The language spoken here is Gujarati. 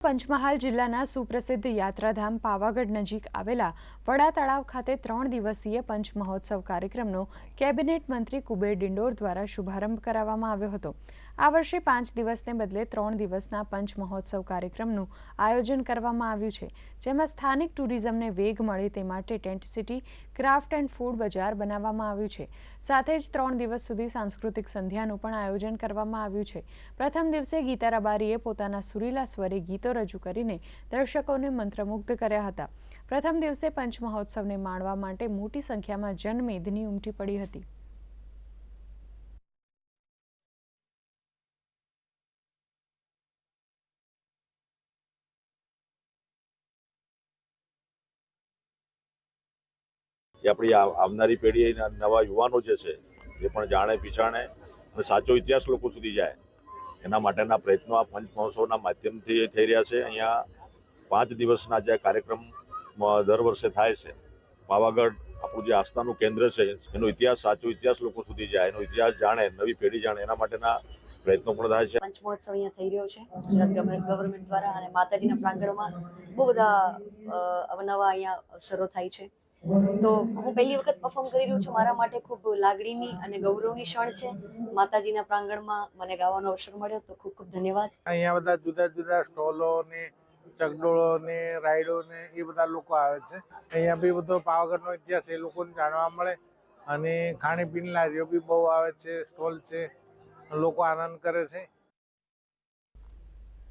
પંચમહાલ જિલ્લાના સુપ્રસિદ્ધ યાત્રાધામ પાવાગઢ નજીક આવેલા વડા તળાવ ખાતે ત્રણ દિવસીય પંચ મહોત્સવ કાર્યક્રમનો કેબિનેટ મંત્રી કુબેર ડિંડોર દ્વારા શુભારંભ કરાવવામાં આવ્યો હતો. આ વર્ષે પાંચ દિવસને બદલે ત્રણ દિવસના પંચ મહોત્સવ કાર્યક્રમનું આયોજન કરવામાં આવ્યું છે, જેમાં સ્થાનિક ટુરિઝમને વેગ મળે તે માટે tent city, craft and food બજાર બનાવવામાં આવ્યું છે. સાથે જ ત્રણ દિવસ સુધી સાંસ્કૃતિક સંધ્યાનું પણ આયોજન કરવામાં આવ્યું છે. પ્રથમ દિવસે ગીતા રબારીએ પોતાના સુરીલા સ્વરે ગીતો રજૂ કરીને દર્શકોને મંત્રમુગ્ધ કર્યા હતા. પ્રથમ દિવસે પંચમહોત્સવને માણવા માટે મોટી સંખ્યામાં જનમેદની ઉમટી પડી હતી. એ આપણી આવનારી પેઢીના નવા યુવાનો જે છે, એ પણ જાણે, પીછાણે અને સાચો ઇતિહાસ લોકો સુધી જાય. એના માટેના પ્રયત્નો આ પંચ મહોત્સવના માધ્યમથી થઈ રહ્યા છે. અહીંયા પાંચ દિવસના જે કાર્યક્રમ દર વર્ષે થાય છે. પાવાગઢ આપણું જે આસ્થાનું કેન્દ્ર છે, એનો ઇતિહાસ, સાચો ઇતિહાસ લોકો સુધી જાય, એનો ઇતિહાસ જાણે, નવી પેઢી જાણે, એના માટેના પ્રયત્નો પણ થાય છે. પંચમહોત્સવ અહીંયા થઈ રહ્યો છે, ગુજરાત ગવર્મેન્ટ દ્વારા અને માતાજીના પ્રાંગણમાં બહુ બધા અવનવા અહીંયા અવસરો થાય છે. તો હું પહેલી વખત પરફોર્મ કરી રહ્યું છું. મારા માટે ખૂબ લાગણીની અને ગૌરવની ક્ષણ છે. માતાજીના પ્રાંગણમાં મને ગાવાનો અવસર મળ્યો, તો ખૂબ ખૂબ ધન્યવાદ. અહીંયા બધા જુદા જુદા સ્ટોલો ને ચકડોળો ને રાઈડો ને એ બધા લોકો આવે છે. અહીંયા બી બધો પાવાગઢનો ઇતિહાસ એ લોકોને જાણવા મળે અને ખાણીપીણી લારીઓ બી બહુ આવે છે, સ્ટોલ છે. લોકો આનંદ કરે છે.